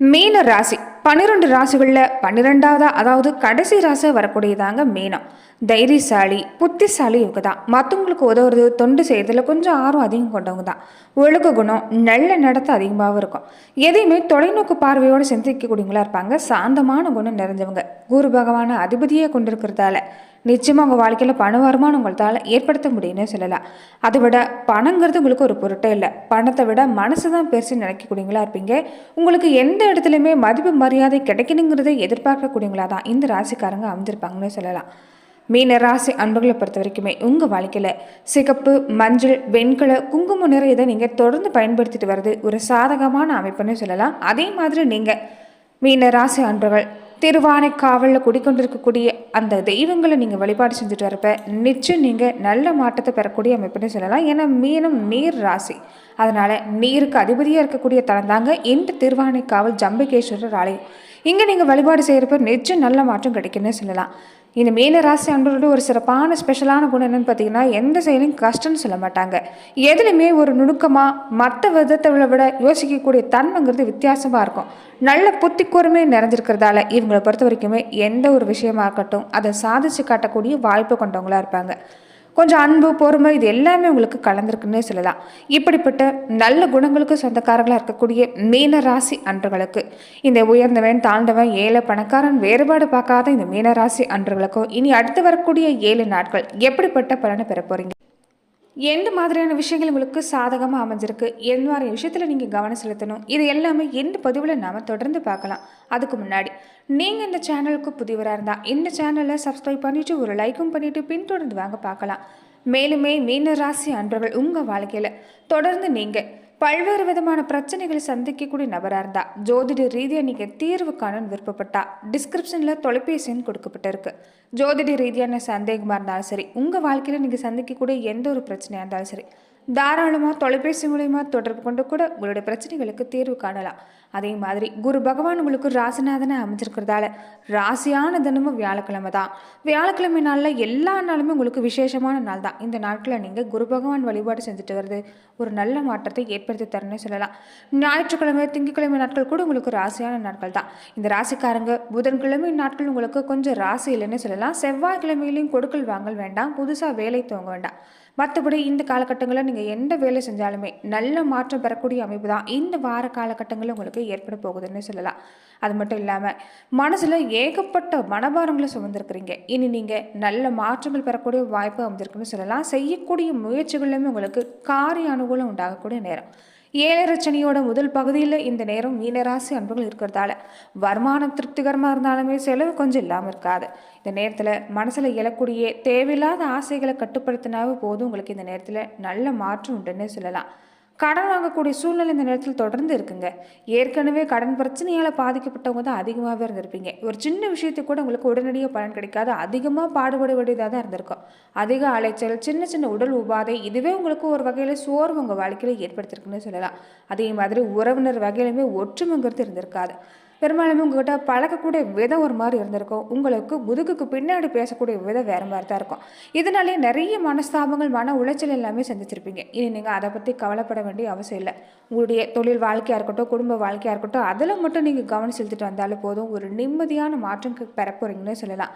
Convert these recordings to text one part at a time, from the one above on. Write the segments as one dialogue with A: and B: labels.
A: மீன ராசி. பன்னிரெண்டு ராசிகளில் பன்னிரெண்டாவதா அதாவது கடைசி ராசி வரக்கூடியதாங்க மீனம். தைரியசாலி புத்திசாலி இவங்க தான் மற்றவங்களுக்கு உதவுறது தொண்டு செய்யறதுல கொஞ்சம் ஆர்வம் அதிகம் கொண்டவங்க தான் ஒழுக்க குணம் நல்ல நடத்தை அதிகமாகவும் இருக்கும். எதையுமே தொலைநோக்கு பார்வையோடு சிந்திக்கக்கூடியவங்களா இருப்பாங்க. சாந்தமான குணம் நிறைஞ்சவங்க. குரு பகவான அதிபதியை கொண்டிருக்கிறதால நிச்சயமாக உங்கள் வாழ்க்கையில் பண வருமானம் உங்களால் ஏற்படுத்த முடியும்னு சொல்லலாம். அதை விட பணங்கிறது உங்களுக்கு ஒரு பொருட்டே இல்லை. பணத்தை விட மனசு தான் பெருசு நினைக்கக்கூடியங்களா இருப்பீங்க. உங்களுக்கு எந்த இடத்துலையுமே மதிப்பு மரியாதை கிடைக்கணுங்கிறதை எதிர்பார்க்கக்கூடியங்களா தான் இந்த ராசிக்காரங்க அமைஞ்சிருப்பாங்கன்னு சொல்லலாம். மீன ராசி அன்புகளை பொறுத்த வரைக்குமே உங்கள் வாழ்க்கையில் சிகப்பு மஞ்சள் வெண்கல குங்கும நிற இதை நீங்கள் தொடர்ந்து பயன்படுத்திட்டு வர்றது ஒரு சாதகமான அமைப்புன்னு சொல்லலாம். அதே மாதிரி நீங்கள் மீன ராசி அன்புகள் திருவானை காவலில் குடிக்கொண்டிருக்கக்கூடிய அந்த தெய்வங்களை நீங்கள் வழிபாடு செஞ்சுட்டு வரப்ப நிச்சயம் நீங்கள் நல்ல மாற்றத்தை பெறக்கூடிய அமைப்புன்னு சொல்லலாம். ஏன்னா மீனம் நீர் ராசி. அதனால் நீருக்கு அதிபதியாக இருக்கக்கூடிய தலம் தாங்க இந்த திருவானை காவல் ஜம்பகேஸ்வரர் ஆலயம். இங்கே நீங்கள் வழிபாடு செய்கிறப்ப நிச்சயம் நல்ல மாற்றம் கிடைக்குன்னு சொல்லலாம். இந்த மீன ராசி அன்பர்களோட ஒரு சிறப்பான ஸ்பெஷலான குணம் என்னென்னு பார்த்தீங்கன்னா எந்த செயலையும் கஷ்டம்னு சொல்ல மாட்டாங்க. எதுலையுமே ஒரு நுணுக்கமாக மற்ற விதத்தை விட யோசிக்கக்கூடிய தன்மைங்கிறது வித்தியாசமாக இருக்கும். நல்ல புத்தி கூர்மை நிறைஞ்சிருக்கிறதால இவங்களை பொறுத்த வரைக்குமே எந்த ஒரு விஷயமா இருக்கட்டும் அதை சாதிச்சு காட்டக்கூடிய வாய்ப்பு கொண்டவங்களா இருப்பாங்க. கொஞ்சம் அன்பு பொறுமை இது எல்லாமே உங்களுக்கு கலந்துருக்குன்னே சொல்லலாம். இப்படிப்பட்ட நல்ல குணங்களுக்கு சொந்தக்காரர்களாக இருக்கக்கூடிய மீன ராசி அன்றுகளுக்கு இந்த உயர்ந்தவன் தாழ்ந்தவன் ஏழை பணக்காரன் வேறுபாடு பார்க்காத இந்த மீனராசி அன்றுகளுக்கும் இனி அடுத்து வரக்கூடிய ஏழு நாட்கள் எப்படிப்பட்ட பலனை பெற போறீங்க? எந்த மாதிரியான விஷயங்கள் உங்களுக்கு சாதகமாக அமைஞ்சிருக்கு? எந்த மாதிரி விஷயத்தில் நீங்கள் கவனம் செலுத்தணும்? இது எல்லாமே எந்த பதிவில் நாம் தொடர்ந்து பார்க்கலாம். அதுக்கு முன்னாடி நீங்கள் இந்த சேனலுக்கு புதிவராக இருந்தால் இந்த சேனலை சப்ஸ்கிரைப் பண்ணிவிட்டு ஒரு லைக்கும் பண்ணிவிட்டு பின்தொடர்ந்து வாங்க பார்க்கலாம். மேலுமே மீன ராசி அன்பர்கள் உங்கள் வாழ்க்கையில் தொடர்ந்து நீங்கள் பல்வேறு விதமான பிரச்சனைகளை சந்திக்கக்கூடிய நபராக இருந்தா ஜோதிட ரீதியாக நீங்கள் தீர்வு காண விருப்பப்பட்டா டிஸ்கிரிப்ஷனில் தொலைபேசின்னு கொடுக்கப்பட்டிருக்கு. ஜோதிட ரீதியான சந்தேகமாக இருந்தாலும் சரி உங்கள் வாழ்க்கையில் நீங்கள் சந்திக்கக்கூடிய எந்த ஒரு பிரச்சனையாக இருந்தாலும் சரி தாராளமாக தொலைபேசி மூலயமா தொடர்பு கொண்டு கூட உங்களுடைய பிரச்சனைகளுக்கு தீர்வு காணலாம். அதே மாதிரி குரு பகவான் உங்களுக்கு ராசிநாதனை அமைஞ்சிருக்கிறதால ராசியான தினமும் வியாழக்கிழமை தான். வியாழக்கிழமை நாளில் எல்லா நாளுமே உங்களுக்கு விசேஷமான நாள் தான். இந்த நாட்களில் நீங்கள் குரு பகவான் வழிபாடு செஞ்சுட்டு வருது ஒரு நல்ல மாற்றத்தை ஏற்படுத்தி தரணும்னு சொல்லலாம். ஞாயிற்றுக்கிழமை திங்கக்கிழமை நாட்கள் கூட உங்களுக்கு ராசியான நாட்கள் தான். இந்த ராசிக்காரங்க புதன்கிழமை நாட்கள் உங்களுக்கு கொஞ்சம் ராசி இல்லைன்னு சொல்லலாம். செவ்வாய்க்கிழமையிலையும் கொடுக்கல் வாங்கல் வேண்டாம். புதுசாக வேலை துவங்க வேண்டாம். மற்றபடி இந்த காலகட்டங்களில் நீங்கள் எந்த வேலை செஞ்சாலுமே நல்ல மாற்றம் பெறக்கூடிய அமைப்பு தான் இந்த வார காலகட்டங்களில் உங்களுக்கு ஏற்பட போகுதுன்னு சொல்லலாம். அது மட்டும் இல்லாமல் மனசில் ஏகப்பட்ட மனபாரங்களை சுமந்திருக்கிறீங்க. இனி நீங்கள் நல்ல மாற்றங்கள் பெறக்கூடிய வாய்ப்பு அமைஞ்சிருக்குன்னு சொல்லலாம். செய்யக்கூடிய முயற்சிகளிலுமே உங்களுக்கு காரிய அனுகூலம் உண்டாகக்கூடிய நேரம். ஏழரச்சனியோட முதல் பகுதியில் இந்த நேரம் மீனராசி அன்புகள் இருக்கிறதால. வருமானம் திருப்திகரமாக இருந்தாலுமே செலவு கொஞ்சம் இல்லாமல் இருக்காது. இந்த நேரத்தில் மனசில் இழக்கூடிய தேவையில்லாத ஆசைகளை கட்டுப்படுத்தினாவே போதும். உங்களுக்கு இந்த நேரத்தில் நல்ல மாற்றம் உண்டுன்னே சொல்லலாம். கடன் வாங்கக்கூடிய சூழ்நிலை இந்த நேரத்தில் தொடர்ந்து இருக்குங்க. ஏற்கனவே கடன் பிரச்சனையால் பாதிக்கப்பட்டவங்க தான் அதிகமாகவே இருந்திருப்பீங்க. ஒரு சின்ன விஷயத்துக்கு கூட உங்களுக்கு உடனடியாக பலன் கிடைக்காது. அதிகமாக பாடுபட வேண்டியதாக தான் இருந்திருக்கும். அதிக அலைச்சல் சின்ன சின்ன உடல் உபாதை இதுவே உங்களுக்கு ஒரு வகையில் சோர்வு உங்கள் வாழ்க்கையில் ஏற்படுத்திருக்குன்னு சொல்லலாம். அதே மாதிரி உறவினர் வகையிலுமே ஒற்றுமைங்கிறது இருந்திருக்காது. பெரும்பாலுமே உங்ககிட்ட பழகக்கூடிய விதம் ஒரு மாதிரி இருந்திருக்கும். உங்களுக்கு முதுகுக்கு பின்னாடி பேசக்கூடிய விதம் வேறு மாதிரி தான் இருக்கும். இதனாலே நிறைய மனஸ்தாபங்கள் மன உளைச்சல் எல்லாமே சந்திச்சிருப்பீங்க. இனி நீங்கள் அதை பற்றி கவலைப்பட வேண்டிய அவசியம் இல்லை. உங்களுடைய தொழில் வாழ்க்கையாக இருக்கட்டும் குடும்ப வாழ்க்கையாக இருக்கட்டும் அதில் மட்டும் நீங்கள் கவனம் செலுத்திட்டு வந்தாலே போதும். ஒரு நிம்மதியான மாற்றம் பெற போகிறீங்கன்னு சொல்லலாம்.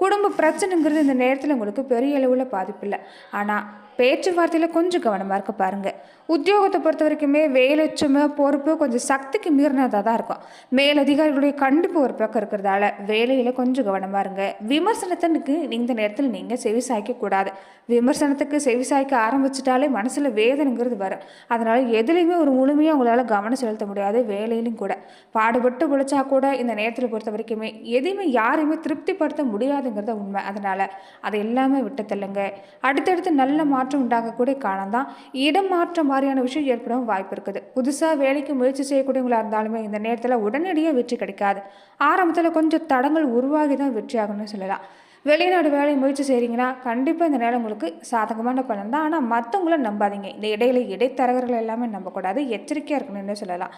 A: குடும்ப பிரச்சனைங்கிறது இந்த நேரத்தில் உங்களுக்கு பெரிய அளவில் பாதிப்பு இல்லை. ஆனால் பேச்சுவார்த்தையில் கொஞ்சம் கவனமாக இருக்க பாருங்கள் உத்தியோகத்தை பொறுத்த வரைக்குமே வேலைச்சுமை பொறுப்பு கொஞ்சம் சக்திக்கு மீறினதாக தான் இருக்கும். மேலதிகாரிகளுடைய கண்டிப்பு ஒரு பக்கம் இருக்கிறதால வேலையில் கொஞ்சம் கவனமாக இருங்க. விமர்சனத்தினுக்கு இந்த நேரத்தில் நீங்கள் செவி சாய்க்கக்கூடாது விமர்சனத்துக்கு செவி சாய்க்க ஆரம்பிச்சிட்டாலே மனசில் வேதனைங்கிறது வரும். அதனால் எதுலேயுமே ஒரு முழுமையாக உங்களால் கவனம் செலுத்த முடியாது வேலையிலும் கூட. பாடுபட்டு உழைச்சா கூட இந்த நேரத்தில் பொறுத்த வரைக்குமே எதையுமே யாரையுமே திருப்திப்படுத்த முடியாதுங்கிறத உண்மை. அதனால் அதை எல்லாமே விட்டு தள்ளுங்க அடுத்தடுத்து நல்ல மாற்றம் உண்டாகக்கூடிய காலம் தான் இடம் மாற்றம் மாதிரியான விஷயம் ஏற்படவும் வாய்ப்பு இருக்குது. புதுசாக வேலைக்கு முயற்சி செய்யக்கூடியவங்களா இருந்தாலுமே இந்த நேரத்தில் உடனடியாக வெற்றி கிடைக்காது. ஆரம்பத்தில் கொஞ்சம் தடங்கள் உருவாகி தான் வெற்றி ஆகணும்னு சொல்லலாம். வெளிநாடு வேலை முயற்சி செய்கிறீங்கன்னா கண்டிப்பாக இந்த நேரம் உங்களுக்கு சாதகமான பலன் தான் ஆனால் மற்றவங்கள நம்பாதீங்க. இந்த இடையில இடைத்தரகர்கள் எல்லாமே நம்பக்கூடாது. எச்சரிக்கையாக இருக்கணும்னு சொல்லலாம்.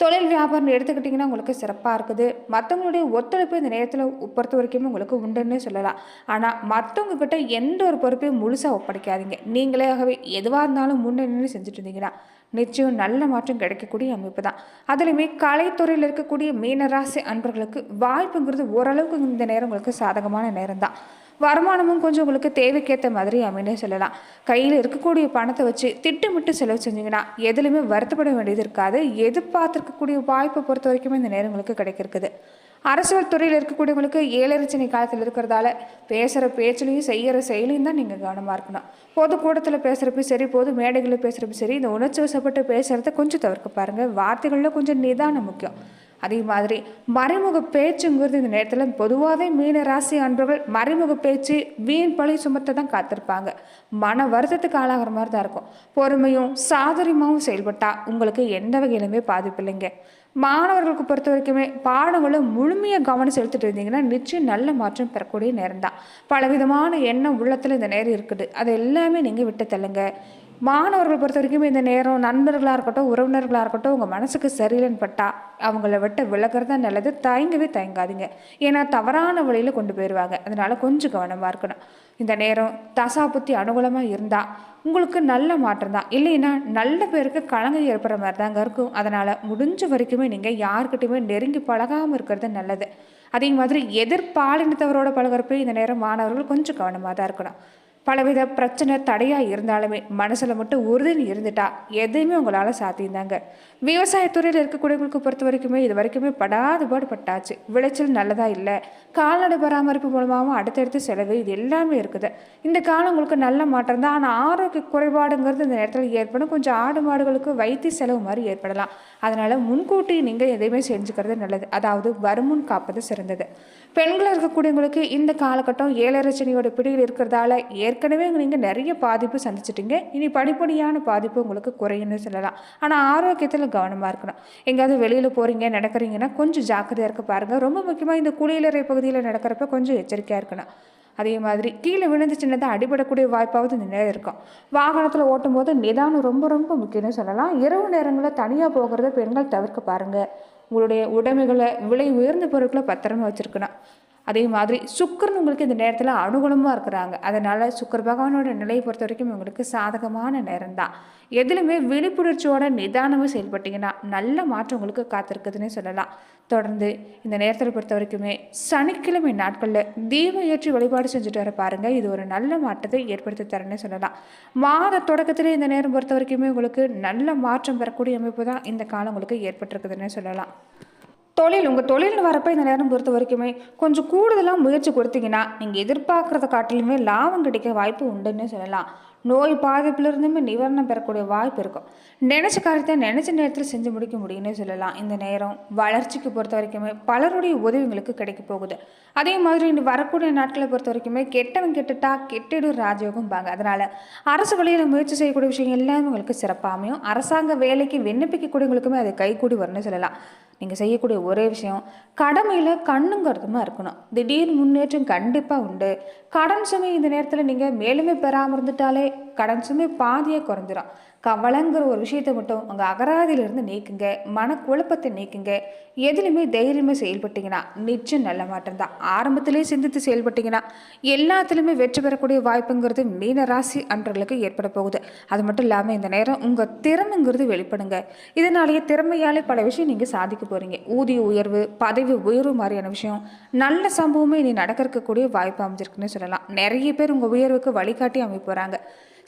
A: தொழில் வியாபாரம் எடுத்துக்கிட்டிங்கன்னா உங்களுக்கு சிறப்பாக இருக்குது. மற்றவங்களுடைய ஒத்துழைப்பு இந்த நேரத்தில் பொறுத்த வரைக்குமே உங்களுக்கு உண்டுன்னே சொல்லலாம். ஆனால் மற்றவங்க கிட்ட எந்த ஒரு பொறுப்பையும் முழுசாக ஒப்படைக்காதீங்க. நீங்களேயாகவே எதுவாக இருந்தாலும் முன்னணி செஞ்சுட்டு இருந்தீங்கன்னா நிச்சயம் நல்ல மாற்றம் கிடைக்கக்கூடிய அமைப்பு தான். அதுலேயுமே கலைத்துறையில் இருக்கக்கூடிய மீனராசி அன்பர்களுக்கு வாய்ப்புங்கிறது ஓரளவுக்கு இந்த நேரம் உங்களுக்கு சாதகமான நேரம் தான். வருமானமும் கொஞ்சம் உங்களுக்கு தேவைக்கேற்ற மாதிரி அமைன்னு சொல்லலாம். கையில் இருக்கக்கூடிய பணத்தை வச்சு திட்டமிட்டு செலவு செஞ்சிங்கன்னா எதுலையுமே வருத்தப்பட வேண்டியது இருக்காது. எதிர்பார்த்துருக்கக்கூடிய வாய்ப்பை பொறுத்த வரைக்குமே இந்த நேரங்களுக்கு கிடைக்கிறது அரசியல் துறையில் இருக்கக்கூடியவங்களுக்கு ஏழரச்சனை காலத்தில் இருக்கிறதால பேசுகிற பேச்சுலையும் செய்கிற செயலையும் தான் நீங்கள் கவனமாக இருக்கணும். பொதுக்கூட்டத்தில் பேசுகிறப்ப சரி பொது மேடைகளில் பேசுகிறப்ப சரி இந்த உணர்ச்சி வசப்பட்டு பேசுகிறத கொஞ்சம் தவிர்க்க பாருங்கள் வார்த்தைகளில் கொஞ்சம் நிதானம் முக்கியம். அதே மாதிரி மறைமுக பேச்சுங்கிறது இந்த நேரத்தில் பொதுவாகவே மீன ராசி அன்பர்கள் மறைமுக பேச்சு வீண் பழி சுமத்த தான் காத்திருப்பாங்க. மன வருத்தத்துக்கு ஆளாகிற மாதிரி தான் இருக்கும். பொறுமையும் சாதுரியமாகவும் செயல்பட்டால் உங்களுக்கு எந்த வகையிலுமே பாதிப்பு இல்லைங்க. மாணவர்களுக்கு பொறுத்த வரைக்குமே பாடங்களை முழுமையாக கவனம் செலுத்திட்டு இருந்தீங்கன்னா நிச்சயம் நல்ல மாற்றம் பெறக்கூடிய நேரம் தான் பலவிதமான எண்ணம் உள்ளத்தில் இந்த நேரம் இருக்குது. அது எல்லாமே நீங்கள் விட்டு தள்ளுங்க. மாணவர்கள் பொறுத்த வரைக்கும் இந்த நேரம் நண்பர்களாக இருக்கட்டும் உறவினர்களாக இருக்கட்டும் உங்கள் மனசுக்கு சரியில்லைன்னு பட்டா அவங்கள விட்டு விலகிறது நல்லது. தயங்கவே தயங்காதீங்க. ஏன்னா தவறான வழியில் கொண்டு போயிடுவாங்க அதனால் கொஞ்சம் கவனமாக இருக்கணும். இந்த நேரம் தசா புத்தி அனுகூலமாக இருந்தால் உங்களுக்கு நல்ல மாற்றம் தான். இல்லைன்னா நல்ல பேருக்கு கலங்க ஏற்படுற மாதிரி தாங்க இருக்கும். அதனால் முடிஞ்ச வரைக்குமே நீங்கள் யாருக்கிட்டையுமே நெருங்கி பழகாமல் இருக்கிறது நல்லது. அதே மாதிரி எதிர்பாலினத்தவரோட பழகிறப்ப இந்த நேரம் மாணவர்கள் கொஞ்சம் கவனமாக தான் இருக்கணும். பலவித பிரச்சனை தடையாக இருந்தாலுமே மனசில் மட்டும் உறுதின்னு இருந்துட்டா எதுவுமே உங்களால் சாத்தியிருந்தாங்க விவசாயத்துறையில் இருக்கக்கூடியவங்களுக்கு பொறுத்த வரைக்குமே இது வரைக்குமே படாத பாடு பட்டாச்சு விளைச்சல் நல்லதாக இல்லை. கால்நடை பராமரிப்பு மூலமாகவும் அடுத்தடுத்து செலவு இது எல்லாமே இருக்குது. இந்த காலம் உங்களுக்கு நல்ல மாற்றம் தான். ஆனால் ஆரோக்கிய குறைபாடுங்கிறது இந்த நேரத்தில் ஏற்படும். கொஞ்சம் ஆடு மாடுகளுக்கு வைத்திய செலவு மாதிரி ஏற்படலாம். அதனால் முன்கூட்டி நீங்கள் எதையுமே செஞ்சுக்கிறது நல்லது. அதாவது வருமுன் காப்பது சிறந்தது. பெண்கள் இருக்கக்கூடியவங்களுக்கு இந்த காலகட்டம் ஏழரச்சனையோட பிடியில் இருக்கிறதால ஏற் ஏற்கனவே நீங்கள் நிறைய பாதிப்பு சந்திச்சிட்டிங்க. இனி படிப்படியான பாதிப்பு உங்களுக்கு குறையும்னு சொல்லலாம். ஆனால் ஆரோக்கியத்தில் கவனமாக இருக்கணும். எங்கேயாவது வெளியில் போகிறீங்க நடக்கிறீங்கன்னா கொஞ்சம் ஜாக்கிரதையாக இருக்க பாருங்கள் ரொம்ப முக்கியமாக இந்த குளியலறை பகுதியில் நடக்கிறப்ப கொஞ்சம் எச்சரிக்கையாக இருக்கணும். அதே மாதிரி கீழே விழுந்து சின்னதாக அடிபடக்கூடிய வாய்ப்பாவது நிறைய இருக்கும். வாகனத்தில் ஓட்டும்போது நிதானம் ரொம்ப ரொம்ப முக்கியம்னு சொல்லலாம். இரவு நேரங்களில் தனியாக போகிறத பெண்கள் தவிர்க்க பாருங்கள் உங்களுடைய உடைமைகளை விலை உயர்ந்த பொருட்களை பத்திரமா வச்சுருக்கணும். அதே மாதிரி சுக்கரன் உங்களுக்கு இந்த நேரத்தில் அனுகூலமாக இருக்கிறாங்க. அதனால் சுக்கர பகவானோட நிலையை பொறுத்த வரைக்கும் உங்களுக்கு சாதகமான நேரம் தான் எதுலையுமே விழிப்புணர்ச்சியோட நிதானமாக செயல்பட்டீங்கன்னா நல்ல மாற்றம் உங்களுக்கு காத்திருக்குதுன்னே சொல்லலாம். தொடர்ந்து இந்த நேரத்தில் பொறுத்த வரைக்குமே சனிக்கிழமை நாட்களில் தீபம் ஏற்றி வழிபாடு செஞ்சுட்டு வர பாருங்கள் இது ஒரு நல்ல மாற்றத்தை ஏற்படுத்தி தரேன்னு சொல்லலாம். மாத தொடக்கத்தில் இந்த நேரம் பொறுத்த வரைக்குமே உங்களுக்கு நல்ல மாற்றம் பெறக்கூடிய அமைப்பு தான் இந்த காலம் உங்களுக்கு ஏற்பட்டிருக்குதுன்னே சொல்லலாம். தொழில் உங்கள் தொழில்னு வரப்போ இந்த நேரம் பொறுத்த வரைக்குமே கொஞ்சம் கூடுதலாக முயற்சி கொடுத்தீங்கன்னா நீங்கள் எதிர்பார்க்குறத காட்டிலுமே லாபம் கிடைக்க வாய்ப்பு உண்டுன்னு சொல்லலாம். நோய் பாதிப்பிலிருந்துமே நிவாரணம் பெறக்கூடிய வாய்ப்பு இருக்கும். நினச்ச காரியத்தை நினச்ச நேரத்தில் செஞ்சு முடிக்க முடியும்னு சொல்லலாம். இந்த நேரம் வளர்ச்சிக்கு பொறுத்த வரைக்குமே பலருடைய உதவிங்களுக்கு கிடைக்க போகுது. அதே மாதிரி இந்த வரக்கூடிய நாட்களை பொறுத்த வரைக்குமே கெட்டவன் கெட்டுட்டா கெட்டிடும் ராஜயோகம் பாங்க. அதனால் அரசு வழியில் முயற்சி செய்யக்கூடிய விஷயம் எல்லாமே உங்களுக்கு சிறப்பாக அமையும் அரசாங்க வேலைக்கு விண்ணப்பிக்கக்கூடியவங்களுக்குமே அது கைகூடி வரும்னு சொல்லலாம். நீங்கள் செய்யக்கூடிய ஒரே விஷயம் கடமையில் கண்ணுங்கிறதுமா இருக்கணும். திடீர் முன்னேற்றம் கண்டிப்பாக உண்டு. கடன் சுமை இந்த நேரத்தில் நீங்கள் மேலுமே பெறாமல் இருந்துட்டாலே கடன் சுமை பாதியே குறைஞ்சிரும். கவலைங்கிற ஒரு விஷயத்தை மட்டும் உங்கள் அகராதியிலிருந்து நீக்குங்க மனக்குழப்பத்தை நீக்குங்க. எதுலையுமே தைரியமாக செயல்பட்டீங்கன்னா நிச்சயம் நல்ல மாற்றம் தான். ஆரம்பத்திலேயே சிந்தித்து செயல்பட்டீங்கன்னா எல்லாத்துலேயுமே வெற்றி பெறக்கூடிய வாய்ப்புங்கிறது மீன ராசி அன்றர்களுக்கு ஏற்பட போகுது. அது மட்டும் இல்லாமல் இந்த நேரம் உங்கள் திறமைங்கிறது வெளிப்படுங்க. இதனாலேயே திறமையாலே பல விஷயம் நீங்கள் சாதிக்க போகிறீங்க ஊதிய உயர்வு பதவி உயர்வு மாதிரியான விஷயம் நல்ல சம்பவமே இனி நடக்க இருக்கக்கூடிய வாய்ப்பு அமைஞ்சிருக்குன்னு சொல்லலாம். நிறைய பேர் உங்கள் உயர்வுக்கு வழிகாட்டி அமைப்பு போகிறாங்க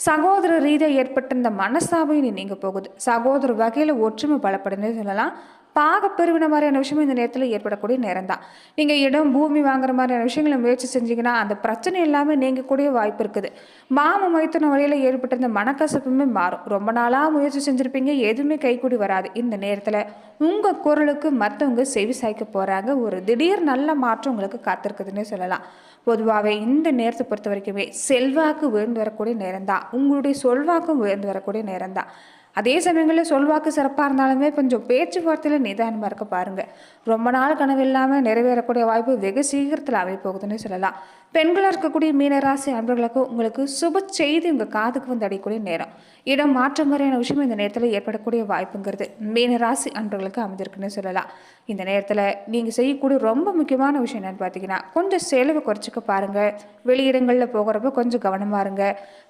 A: சகோதர ரீதியாக ஏற்பட்ட இந்த மனஸ்தாபம் நீங்க போகுது. சகோதர வகையில் ஒற்றுமை பலப்படுதுன்னு சொல்லலாம். பாகப்பிரிவினை மாதிரியான விஷயம் இந்த நேரத்தில் ஏற்படக்கூடிய நேரம் தான் நீங்கள் இடம் பூமி வாங்குற மாதிரியான விஷயங்களை முயற்சி செஞ்சீங்கன்னா அந்த பிரச்சனை எல்லாமே நீங்கக்கூடிய வாய்ப்பு இருக்குது. மாம மைத்தன வழியில் ஏற்பட்ட இந்த மனக்கசப்புமே மாறும். ரொம்ப நாளாக முயற்சி செஞ்சுருப்பீங்க எதுவுமே கைக்கூடி வராது. இந்த நேரத்தில் உங்கள் குரலுக்கு மற்றவங்க செவி சாய்க்க போகிறாங்க ஒரு திடீர் நல்ல மாற்றம் உங்களுக்கு காத்திருக்குதுன்னே சொல்லலாம். பொதுவாகவே இந்த நேரத்தை பொறுத்த வரைக்குமே செல்வாக்கு உயர்ந்து வரக்கூடிய நேரம் தான் உங்களுடைய சொல்வாக்கும் உயர்ந்து வரக்கூடிய நேரம் தான் அதே சமயங்களில் சொல்வாக்கு சிறப்பாக இருந்தாலுமே கொஞ்சம் பேச்சுவார்த்தையில் நிதானமாக இருக்க பாருங்கள் ரொம்ப நாள் கனவு இல்லாமல் நிறைவேறக்கூடிய வாய்ப்பு வெகு சீக்கிரத்தில் அமைய போகுதுன்னு சொல்லலாம். பெண்களாக இருக்கக்கூடிய மீனராசி அன்பர்களுக்கு உங்களுக்கு சுப செய்தி உங்கள் காதுக்கு வந்து அடையக்கூடிய நேரம். இடம் மாற்றம் மாதிரியான விஷயம் இந்த நேரத்தில் ஏற்படக்கூடிய வாய்ப்புங்கிறது மீனராசி அன்பர்களுக்கு அமைஞ்சிருக்குன்னு சொல்லலாம். இந்த நேரத்தில் நீங்கள் செய்யக்கூடிய ரொம்ப முக்கியமான விஷயம் என்னென்னு பார்த்தீங்கன்னா கொஞ்சம் செலவு குறைச்சிக்க பாருங்கள் வெளியிடங்களில் போகிறப்ப கொஞ்சம் கவனமாக இருங்க.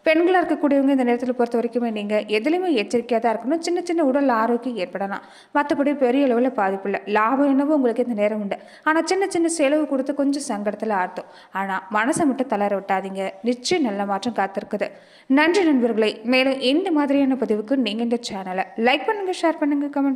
A: பெண்களாக இருக்கக்கூடியவங்க இந்த நேரத்தில் பொறுத்த வரைக்குமே நீங்கள் எதுலேயுமே எச்சரிக்கையாக எச்சரிக்கையாக தான் இருக்கணும். சின்ன சின்ன உடல் ஆரோக்கியம் ஏற்படலாம். மற்றபடி பெரிய அளவில் பாதிப்பு இல்லை. லாபம் என்னவோ உங்களுக்கு இந்த நேரம் உண்டு. ஆனால் சின்ன சின்ன செலவு கொடுத்து கொஞ்சம் சங்கடத்தில் ஆர்த்தம் ஆனால் மனசை மட்டும் தளர விட்டாதீங்க. நிச்சயம் நல்ல மாற்றம் காத்திருக்குது. நன்றி நண்பர்களே. மேலும் இந்த மாதிரியான பதிவுக்கு நீங்கள் இந்த சேனலை லைக் பண்ணுங்கள் ஷேர் பண்ணுங்கள் கமெண்ட்